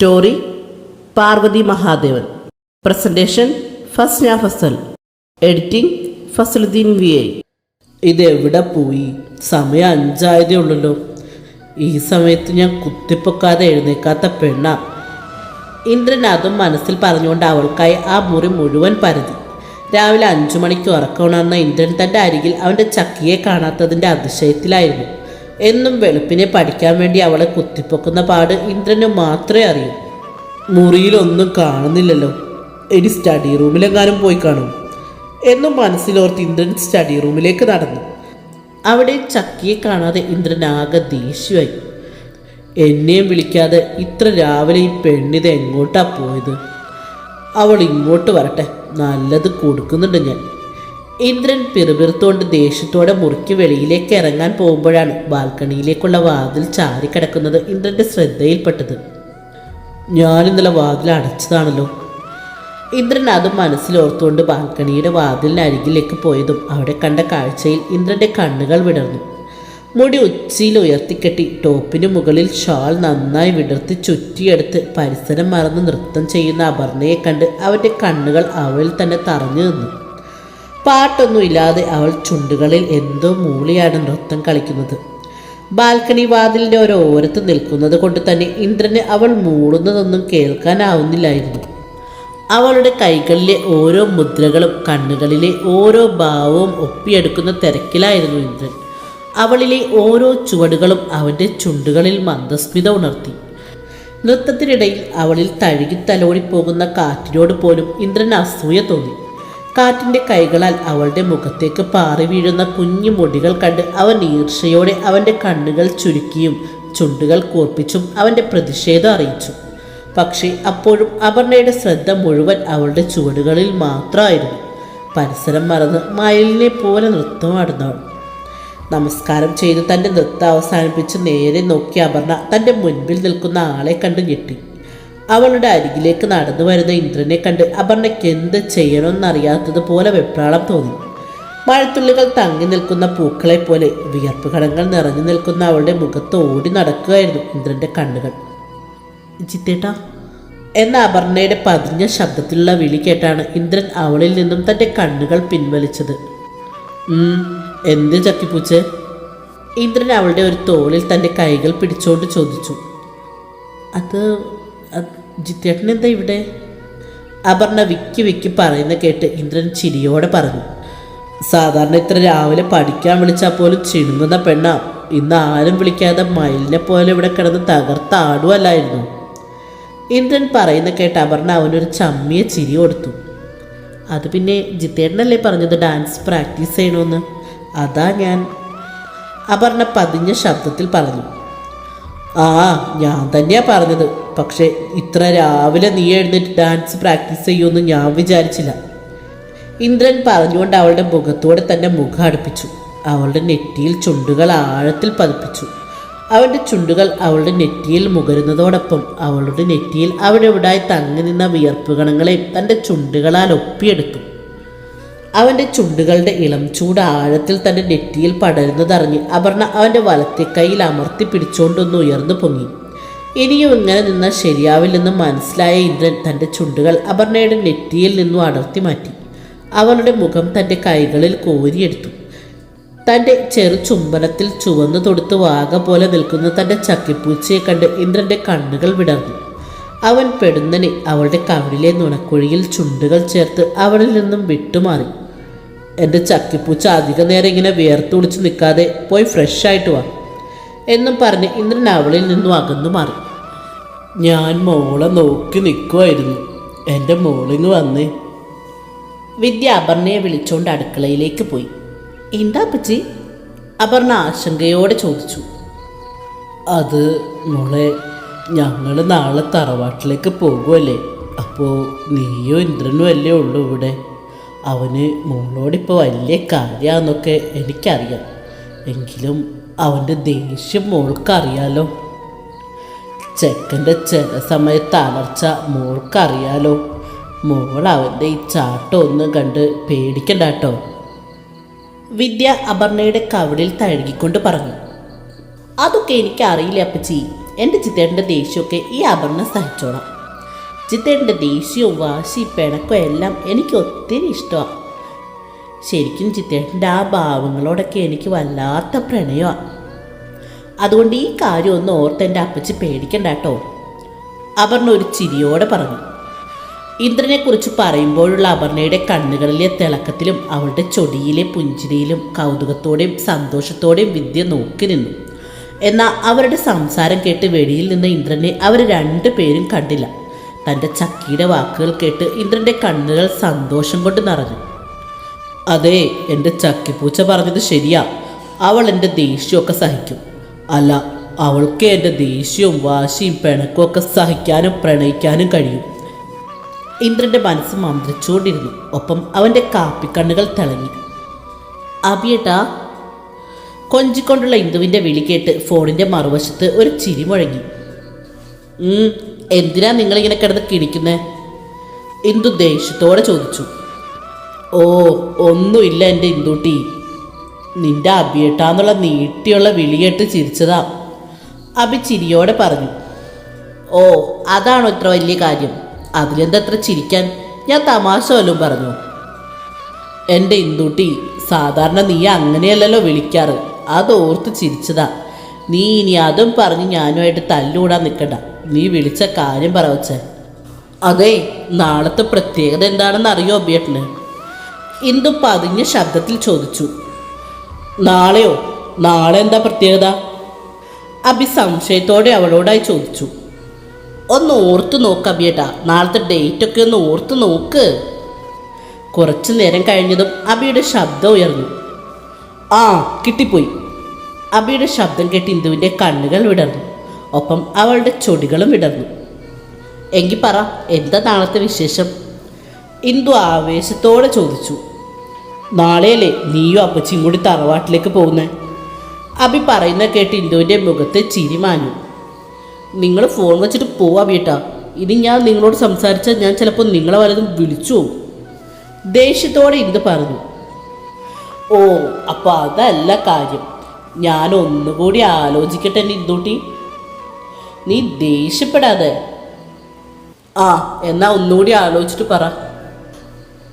Story Parvathy Mahadevan. Presentation Fasna Fasal. Editing Fasaluddin V I. ഇതെവിടെ പോയി? സമയം അഞ്ചായതേ ഉള്ളല്ലോ. ഈ സമയത്ത് ഞാൻ കുത്തിപ്പൊക്കാതെ എഴുന്നേക്കാത്ത പെണ്ണ. ഇന്ദ്രൻ അതും മനസ്സിൽ പറഞ്ഞുകൊണ്ട് അവൾക്കായി ആ മുറി മുഴുവൻ പരതി. രാവിലെ അഞ്ചു മണിക്ക് ഉറക്കണമെന്ന ഇന്ദ്രൻ തന്റെ അരികിൽ അവന്റെ ചക്കിയെ കാണാത്തതിന്റെ അതിശയത്തിലായിരുന്നു. എന്നും വെളുപ്പിനെ പഠിക്കാൻ വേണ്ടി അവളെ കുത്തിപ്പൊക്കുന്ന പാട് ഇന്ദ്രന് മാത്രമേ അറിയൂ. മുറിയിലൊന്നും കാണുന്നില്ലല്ലോ. ഇനി സ്റ്റഡി റൂമിലെങ്ങാനും പോയി കാണും. എന്നും മനസ്സിലോർത്ത് ഇന്ദ്രൻ സ്റ്റഡി റൂമിലേക്ക് നടന്നു. അവിടെ ചക്കിയെ കാണാതെ ഇന്ദ്രൻ ആകെ ദേഷ്യമായി. എന്നെയും വിളിക്കാതെ ഇത്ര രാവിലെ ഈ പെണ്ണിത് എങ്ങോട്ടാ പോയത്? അവൾ ഇങ്ങോട്ട് വരട്ടെ. നല്ലത് കൊടുക്കുന്നുണ്ട് ഞാൻ. ഇന്ദ്രൻ പിറുപിറുത്തുകൊണ്ട് ദേഷ്യത്തോടെ മുറിക്ക് വെളിയിലേക്ക് ഇറങ്ങാൻ പോകുമ്പോഴാണ് ബാൽക്കണിയിലേക്കുള്ള വാതിൽ ചാരി കിടക്കുന്നത് ഇന്ദ്രന്റെ ശ്രദ്ധയിൽപ്പെട്ടത്. ഞാൻ ഇന്നലെ വാതിൽ അടച്ചതാണല്ലോ. ഇന്ദ്രൻ അത് മനസ്സിലോർത്തുകൊണ്ട് ബാൽക്കണിയുടെ വാതിലിന് അരികിലേക്ക് പോയതും അവിടെ കണ്ട കാഴ്ചയിൽ ഇന്ദ്രന്റെ കണ്ണുകൾ വിടർന്നു. മുടി ഉച്ചിയിൽ ഉയർത്തിക്കെട്ടി ടോപ്പിന് മുകളിൽ ഷാൾ നന്നായി വിടർത്തി ചുറ്റിയെടുത്ത് പരിസരം മറന്ന് നൃത്തം ചെയ്യുന്ന അപർണയെ കണ്ട് അവന്റെ കണ്ണുകൾ അവളിൽ തന്നെ തറഞ്ഞു നിന്നു. പാട്ടൊന്നുമില്ലാതെ അവൾ ചുണ്ടുകളിൽ എന്തോ മൂളിയാണ് നൃത്തം കളിക്കുന്നത്. ബാൽക്കണി വാതിലിന്റെ ഒരു ഓരത്ത് നിൽക്കുന്നത് കൊണ്ട് തന്നെ ഇന്ദ്രന് അവൾ മൂളുന്നതൊന്നും കേൾക്കാനാവുന്നില്ലായിരുന്നു. അവളുടെ കൈകളിലെ ഓരോ മുദ്രകളും കണ്ണുകളിലെ ഓരോ ഭാവവും ഒപ്പിയെടുക്കുന്ന തിരക്കിലായിരുന്നു ഇന്ദ്രൻ. അവളിലെ ഓരോ ചുവടുകളും അവന്റെ ചുണ്ടുകളിൽ മന്ദസ്മിത ഉണർത്തി. നൃത്തത്തിനിടയിൽ അവളിൽ തഴുകി തലോടി പോകുന്ന കാറ്റിനോട് പോലും ഇന്ദ്രൻ അസൂയ തോന്നി. കാറ്റിന്റെ കൈകളാൽ അവളുടെ മുഖത്തേക്ക് പാറി വീഴുന്ന കുഞ്ഞു മുടികൾ കണ്ട് അവൻ ഈർഷയോടെ അവന്റെ കണ്ണുകൾ ചുരുക്കിയും ചുണ്ടുകൾ കൂർപ്പിച്ചും അവന്റെ പ്രതിഷേധം അറിയിച്ചു. പക്ഷേ അപ്പോഴും അപർണയുടെ ശ്രദ്ധ മുഴുവൻ അവളുടെ ചുവടുകളിൽ മാത്രമായിരുന്നു. പരിസരം മറന്ന് മയിലിനെ പോലെ നൃത്തമാടുന്നവൾ നമസ്കാരം ചെയ്ത് തന്റെ നൃത്തം അവസാനിപ്പിച്ച് നേരെ നോക്കിയ അപർണ തന്റെ മുൻപിൽ നിൽക്കുന്ന ആളെ കണ്ട് ഞെട്ടി. അവളുടെ അരികിലേക്ക് നടന്നു വരുന്ന ഇന്ദ്രനെ കണ്ട് അപർണയ്ക്ക് എന്ത് ചെയ്യണമെന്നറിയാത്തതുപോലെ വെപ്രാളം തോന്നി. മഴത്തുള്ളികൾ തങ്ങി നിൽക്കുന്ന പൂക്കളെ പോലെ വിയർപ്പ് ഘടങ്ങൾ നിറഞ്ഞു നിൽക്കുന്ന അവളുടെ മുഖത്ത് ഓടി നടക്കുകയായിരുന്നു ഇന്ദ്രന്റെ കണ്ണുകൾ. ചിത്തേട്ടാ എന്ന അപർണയുടെ പതിഞ്ഞ ശബ്ദത്തിലുള്ള വിളി കേട്ടാണ് ഇന്ദ്രൻ അവളിൽ നിന്നും തന്റെ കണ്ണുകൾ പിൻവലിച്ചത്. എന്ത് ചക്കിപ്പൂച്ച്? ഇന്ദ്രൻ അവളുടെ ഒരു തോളിൽ തന്റെ കൈകൾ പിടിച്ചോണ്ട് ചോദിച്ചു. അത് ജിത്തേട്ടൻ എന്താ ഇവിടെ? അപർണ വിക്കി വിക്കി പറയുന്ന കേട്ട് ഇന്ദ്രൻ ചിരിയോടെ പറഞ്ഞു. സാധാരണ ഇത്ര രാവിലെ പഠിക്കാൻ വിളിച്ചാൽ പോലും ചിണുങ്ങുന്ന പെണ്ണാ. ഇന്ന് ആരും വിളിക്കാതെ മയിലിനെ പോലെ ഇവിടെ കിടന്ന് തകർത്താടുവല്ലായിരുന്നു. ഇന്ദ്രൻ പറയുന്ന കേട്ട് അപർണ അവനൊരു ചമ്മിയ ചിരി കൊടുത്തു. അത് പിന്നെ ജിത്തേട്ടനല്ലേ പറഞ്ഞത് ഡാൻസ് പ്രാക്ടീസ് ചെയ്യണമെന്ന് അതാ ഞാൻ. അപർണ പതിഞ്ഞ ശബ്ദത്തിൽ പറഞ്ഞു. ആ ഞാൻ തന്നെയാ പറഞ്ഞത്. പക്ഷേ ഇത്ര രാവിലെ നീ എഴുന്നേറ്റ് ഡാൻസ് പ്രാക്ടീസ് ചെയ്യുമെന്ന് ഞാൻ വിചാരിച്ചില്ല. ഇന്ദ്രൻ പറഞ്ഞുകൊണ്ട് അവളുടെ മുഖത്തോടെ തന്നെ മുഖം അടുപ്പിച്ചു. അവളുടെ നെറ്റിയിൽ ചുണ്ടുകൾ ആഴത്തിൽ പതിപ്പിച്ചു. അവന്റെ ചുണ്ടുകൾ അവളുടെ നെറ്റിയിൽ മുകരുന്നതോടൊപ്പം അവളുടെ നെറ്റിയിൽ അവിടെ ഇവിടായി തങ്ങി നിന്ന വിയർപ്പ് ഗണങ്ങളെ തന്റെ ചുണ്ടുകളാൽ ഒപ്പിയെടുത്തു. അവന്റെ ചുണ്ടുകളുടെ ഇളം ചൂട് ആഴത്തിൽ തന്റെ നെറ്റിയിൽ പടരുന്നതറിഞ്ഞ് അപർണ അവന്റെ വലത്തെ കൈയിൽ അമർത്തി പിടിച്ചുകൊണ്ടൊന്ന് ഉയർന്നു പൊങ്ങി. ഇനിയും ഇങ്ങനെ നിന്നാൽ ശരിയാവില്ലെന്ന് മനസ്സിലായ ഇന്ദ്രൻ തന്റെ ചുണ്ടുകൾ അപർണയുടെ നെറ്റിയിൽ നിന്നും അടർത്തി മാറ്റി. അവളുടെ മുഖം തന്റെ കൈകളിൽ കോരിയെടുത്തു. തന്റെ ചെറു ചുംബനത്തിൽ ചുവന്നു തൊടുത്ത് വാഗ പോലെ നിൽക്കുന്ന തന്റെ ചക്കിപ്പൂച്ചയെ കണ്ട് ഇന്ദ്രന്റെ കണ്ണുകൾ വിടർന്നു. അവൻ പെടുന്നനെ അവളുടെ കവിളിലെ നുണക്കുഴിയിൽ ചുണ്ടുകൾ ചേർത്ത് അവളിൽ നിന്നും വിട്ടുമാറി. എന്റെ ചക്കിപ്പൂച്ച അധിക നേരം ഇങ്ങനെ വിയർത്തുളിച്ച് നിൽക്കാതെ പോയി ഫ്രഷ് ആയിട്ട് വാ എന്നും പറഞ്ഞ് ഇന്ദ്രൻ അവളിൽ നിന്നും അകന്നു മാറി. ഞാൻ മോളെ നോക്കി നിൽക്കുമായിരുന്നു എന്റെ മോളിങ് വന്നേ. വിദ്യ അപർണയെ വിളിച്ചുകൊണ്ട് അടുക്കളയിലേക്ക് പോയി. എന്താ പച്ചി അപർണ ആശങ്കയോടെ ചോദിച്ചു. അത് മോളെ ഞങ്ങൾ നാളെ തറവാട്ടിലേക്ക് പോകുമല്ലേ അപ്പോൾ നീയോ ഇന്ദ്രനും അല്ലേ ഉള്ളൂ ഇവിടെ? അവന് മോളോടിപ്പോൾ വലിയ കാര്യമാണെന്നൊക്കെ എനിക്കറിയാം. എങ്കിലും അവന്റെ ദേഷ്യം മോൾക്കറിയാലോ? ചെക്കന്റെ ചില സമയത്ത് അലർച്ച മോൾക്കറിയാലോ. മോൾ അവന്റെ ഈ ചാട്ടം ഒന്ന് കണ്ട് പേടിക്കണ്ട കേട്ടോ വിദ്യ അപർണയുടെ കവിളിൽ തഴുകിക്കൊണ്ട് പറഞ്ഞു. അതൊക്കെ എനിക്ക് അറിയില്ല അപ്പച്ചി. എന്റെ ചിത്തേട്ടന്റെ ദേഷ്യമൊക്കെ ഈ അപർണ സഹിച്ചോളാം. ചിത്തേട്ടന്റെ ദേഷ്യവും വാശി പിണക്കും എല്ലാം എനിക്ക് ഒത്തിരി ഇഷ്ടമാണ് ശരിക്കും ചിത്തേട്ടന്റെ ആ ഭാവങ്ങളോടൊക്കെ എനിക്ക് വല്ലാത്ത പ്രണയമാണ് അതുകൊണ്ട് ഈ കാര്യം ഒന്ന് ഓർത്ത് എന്റെ അപ്പച്ചി പേടിക്കണ്ട കേട്ടോ. അപർണ ഒരു ചിരിയോടെ പറഞ്ഞു. ഇന്ദ്രനെക്കുറിച്ച് പറയുമ്പോഴുള്ള അപർണയുടെ കണ്ണുകളിലെ തിളക്കത്തിലും അവളുടെ ചൊടിയിലെ പുഞ്ചിരിയിലും കൗതുകത്തോടെയും സന്തോഷത്തോടെയും വിദ്യ നോക്കി നിന്നു. എന്നാൽ അവരുടെ സംസാരം കേട്ട് വെളിയിൽ നിന്ന് ഇന്ദ്രനെ അവർ രണ്ടുപേരും കണ്ടില്ല. തന്റെ ചക്കിയുടെ വാക്കുകൾ കേട്ട് ഇന്ദ്രന്റെ കണ്ണുകൾ സന്തോഷം കൊണ്ട് നിറഞ്ഞു. അതെ എന്റെ ചക്കിപ്പൂച്ച പറഞ്ഞത് ശരിയാ. അവൾ എന്റെ ദേഷ്യമൊക്കെ സഹിക്കും. അല്ല അവൾക്ക് എന്റെ ദേഷ്യവും വാശിയും പിണക്കവും ഒക്കെ സഹിക്കാനും പ്രണയിക്കാനും കഴിയും. ഇന്ദ്രന്റെ മനസ്സ് മന്ത്രിച്ചുകൊണ്ടിരുന്നു. ഒപ്പം അവന്റെ കാപ്പിക്കണ്ണുകൾ തിളങ്ങി. അബിയേട്ടാ കൊഞ്ചിക്കൊണ്ടുള്ള ഇന്ദുവിന്റെ വിളി കേട്ട് ഫോണിന്റെ മറുവശത്ത് ഒരു ചിരി മുഴങ്ങി. "ഉം, എന്തിനാ നിങ്ങളിങ്ങനെ കിടന്ന് കിടിക്കുന്നേ ഇന്ദു ദേഷ്യത്തോടെ ചോദിച്ചു. ഓ ഒന്നുമില്ല എന്റെ ഇന്ദുട്ടി. നിന്റെ അബിയേട്ടാന്നുള്ള നീട്ടിയുള്ള വിളിയേട്ട് ചിരിച്ചതാ. അബി ചിരിയോടെ പറഞ്ഞു ഓ അതാണോ ഇത്ര വലിയ കാര്യം? അതിലെന്താ അത്ര ചിരിക്കാൻ? ഞാൻ തമാശ വല്ലതും പറഞ്ഞു. എന്റെ ഇന്ദുട്ടി സാധാരണ നീ അങ്ങനെയല്ലല്ലോ വിളിക്കാറ്. അത് ഓർത്ത് ചിരിച്ചതാ. നീ ഇനി അതും പറഞ്ഞ് ഞാനുമായിട്ട് തല്ലുകൂടാൻ നിൽക്കണ്ട നീ വിളിച്ച കാര്യം പറവച്ചേ അതെ നാളത്തെ പ്രത്യേകത എന്താണെന്ന് അറിയോ അബിയേട്ടന് ഇന്ദു പതിഞ്ഞ ശബ്ദത്തിൽ ചോദിച്ചു. നാളെയോ? നാളെ എന്താ പ്രത്യേകത? അബി സംശയത്തോടെ അവളോടായി ചോദിച്ചു. ഒന്ന് ഓർത്തു നോക്ക് അബിയേട്ടാ നാളത്തെ ഡേറ്റ് ഒക്കെ ഒന്ന് ഓർത്തു നോക്ക്. കുറച്ചു നേരം കഴിഞ്ഞതും അബിയുടെ ശബ്ദം ഉയർന്നു. ആ കിട്ടിപ്പോയി. അബിയുടെ ശബ്ദം കേട്ട് ഇന്ദുവിന്റെ കണ്ണുകൾ വിടർന്നു. ഒപ്പം അവളുടെ ചൊടികളും വിടർന്നു. എങ്കിൽ പറ എന്താ നാളത്തെ വിശേഷം? ഇന്ദു ആവേശത്തോടെ ചോദിച്ചു. നാളെയല്ലേ നീയും അപ്പച്ചി കൂടി തറവാട്ടിലേക്ക് പോകുന്നേ? അബി പറയുന്ന കേട്ട് ഇന്ദുവിന്റെ മുഖത്ത് ചിരി മാഞ്ഞു. നിങ്ങൾ ഫോൺ വെച്ചിട്ട് പോവാ ബീട്ടാ. ഇനി ഞാൻ നിങ്ങളോട് സംസാരിച്ചാൽ ഞാൻ ചിലപ്പോൾ നിങ്ങളെ വലതും വിളിച്ചു പോകും. ദേഷ്യത്തോടെ ഇന്ദു പറഞ്ഞു. ഓ അപ്പോൾ അതല്ല കാര്യം. ഞാൻ ഒന്നുകൂടി ആലോചിക്കട്ടെ ഇന്ദൂട്ടി. നീ ദേഷ്യപ്പെടാതെ. ആ എന്നാ ഒന്നുകൂടി ആലോചിച്ചിട്ട് പറ.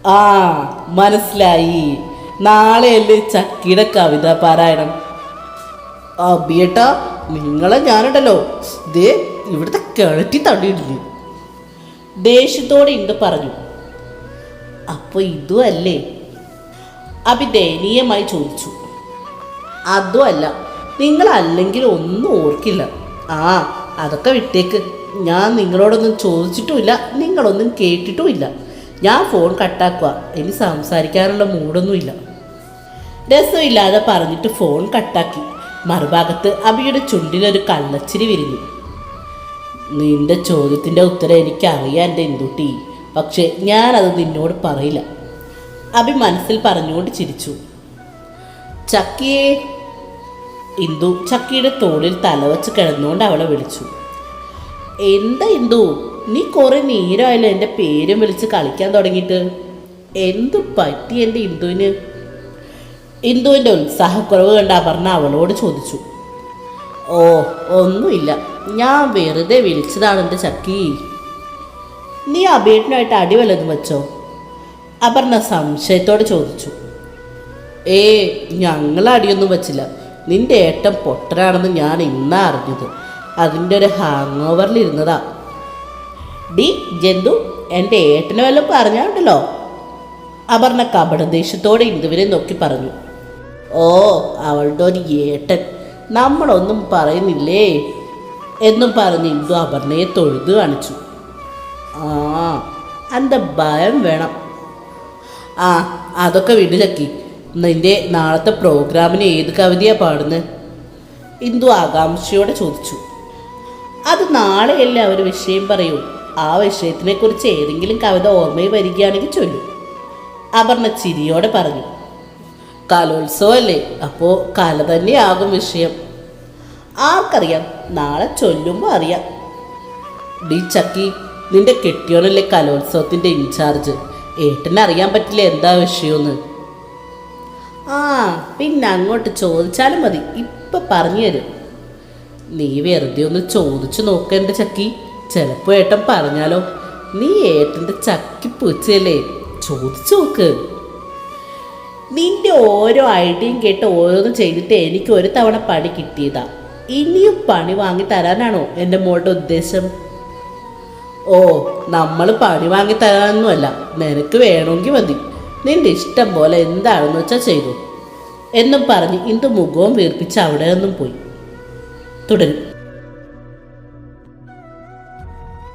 ആ മനസ്സിലായി. നാളെയല്ലേ ചക്കിയുടെ കവിത പാരായണം. അബിയേട്ട ബിയേട്ടാ നിങ്ങളെ ഞാനുണ്ടല്ലോ. ദേ ഇവിടുത്തെ കിഴറ്റി തള്ളിയിട്ടില്ലേ. ദേഷ്യത്തോടെ ഇന്ത് പറഞ്ഞു. അപ്പോൾ ഇതും അല്ലേ? അഭി ദയനീയമായി ചോദിച്ചു. അതും അല്ല. നിങ്ങളല്ലെങ്കിൽ ഒന്നും ഓർക്കില്ല. ആ അതൊക്കെ വിട്ടേക്ക്. ഞാൻ നിങ്ങളോടൊന്നും ചോദിച്ചിട്ടുമില്ല. നിങ്ങളൊന്നും കേട്ടിട്ടുമില്ല. ഞാൻ ഫോൺ കട്ടാക്കുക ഇനി സംസാരിക്കാനുള്ള മൂടൊന്നുമില്ല രസമില്ലാതെ പറഞ്ഞിട്ട് ഫോൺ കട്ടാക്കി മറുഭാഗത്ത് അബിയുടെ ചുണ്ടിലൊരു കള്ളച്ചിരി വിരിഞ്ഞു. നിന്റെ ചോദ്യത്തിന്റെ ഉത്തരം എനിക്കറിയാം എന്റെ ഇന്ദുട്ടി പക്ഷേ ഞാനത് നിന്നോട് പറയില്ല. അബി മനസ്സിൽ പറഞ്ഞുകൊണ്ട് ചിരിച്ചു. ചക്കിയെ. ഇന്ദു. ചക്കിയുടെ തോളിൽ തലവച്ച് കിടന്നുകൊണ്ട് അവളെ വിളിച്ചു. എന്താ ഇന്ദു? നീ കുറെ നേരമായല്ലോ എന്റെ പേരും വിളിച്ച് കളിക്കാൻ തുടങ്ങിയിട്ട്. എന്തു പറ്റി എന്റെ ഇന്ദുവിന്? ഇന്ദുവിന്റെ ഉത്സാഹക്കുറവ് കണ്ട അപർണ അവളോട് ചോദിച്ചു. ഓ ഒന്നുമില്ല. ഞാൻ വെറുതെ വിളിച്ചതാണ് എന്റെ ചക്കി. നീ അബേട്ടനായിട്ട് അടി വല്ലതും വെച്ചോ? അപർണ സംശയത്തോടെ ചോദിച്ചു. ഏ ഞങ്ങൾ അടിയൊന്നും വെച്ചില്ല. നിന്റെ ഏട്ടൻ പൊട്ടനാണെന്ന് ഞാൻ ഇന്നാ അറിഞ്ഞത്. അതിന്റെ ഒരു ഹാങ് ഓവറിലിരുന്നതാ ഡി ജന്തു എന്റെ ഏട്ടനെ വല്ലതും പറഞ്ഞാണ്ടല്ലോ അപർണ കപടദേശത്തോടെ ഇന്ദുവിനെ നോക്കി പറഞ്ഞു. ഓ അവളുടെ ഒരു ഏട്ടൻ. നമ്മളൊന്നും പറയുന്നില്ലേ? എന്നും പറഞ്ഞ് ഇന്ദു അപർണയെ തൊഴുതു കാണിച്ചു. ആ എന്റെ ഭയം വേണം. ആ അതൊക്കെ വിടിലക്കി. നിന്റെ നാളത്തെ പ്രോഗ്രാമിന് ഏത് കവിതയാണ് പാടുന്നത് ഇന്ദു ആകാംക്ഷയോടെ ചോദിച്ചു. അത് നാളെയല്ലേ അവർ വിഷയം പറയൂ? ആ വിഷയത്തിനെ കുറിച്ച് ഏതെങ്കിലും കവിത ഓർമ്മയിൽ വരികയാണെങ്കിൽ ചൊല്ലു. അപർണ ചിരിയോടെ പറഞ്ഞു കലോത്സവമല്ലേ അപ്പോൾ കല തന്നെയാകും വിഷയം. ആർക്കറിയാം? നാളെ ചൊല്ലുമ്പോൾ അറിയാം. ഡി ചക്കി നിന്റെ കെട്ടിയോനല്ലേ കലോത്സവത്തിന്റെ ഇൻചാർജ്? ഏട്ടനെ അറിയാൻ പറ്റില്ല എന്താ വിഷയമെന്ന്. ആ പിന്നെ അങ്ങോട്ട് ചോദിച്ചാലും മതി. ഇപ്പം പറഞ്ഞു തരും. നീ വെറുതെ ഒന്ന് ചോദിച്ചു നോക്കേണ്ട ചക്കി. ചിലപ്പോ ഏട്ടൻ പറഞ്ഞാലോ നീ ഏട്ടന്റെ ചക്കി പൂച്ചയല്ലേ? ചോദിച്ചു നോക്ക്. നിന്റെ ഓരോ ഐഡിയയും കേട്ട് ഓരോന്നും ചെയ്തിട്ട് എനിക്ക് ഒരു തവണ പണി കിട്ടിയതാ. ഇനിയും പണി വാങ്ങി തരാനാണോ എന്റെ മോളുടെ ഉദ്ദേശം? ഓ നമ്മൾ പണി വാങ്ങി തരാനൊന്നുമല്ല. നിനക്ക് വേണമെങ്കിൽ മതി. നിന്റെ ഇഷ്ടം പോലെ എന്താണെന്ന് വെച്ചാൽ ചെയ്തു. എന്നും പറഞ്ഞ് ഇന്ത് മുഖവും വീർപ്പിച്ച് അവിടെ നിന്നും പോയി. തുടരും.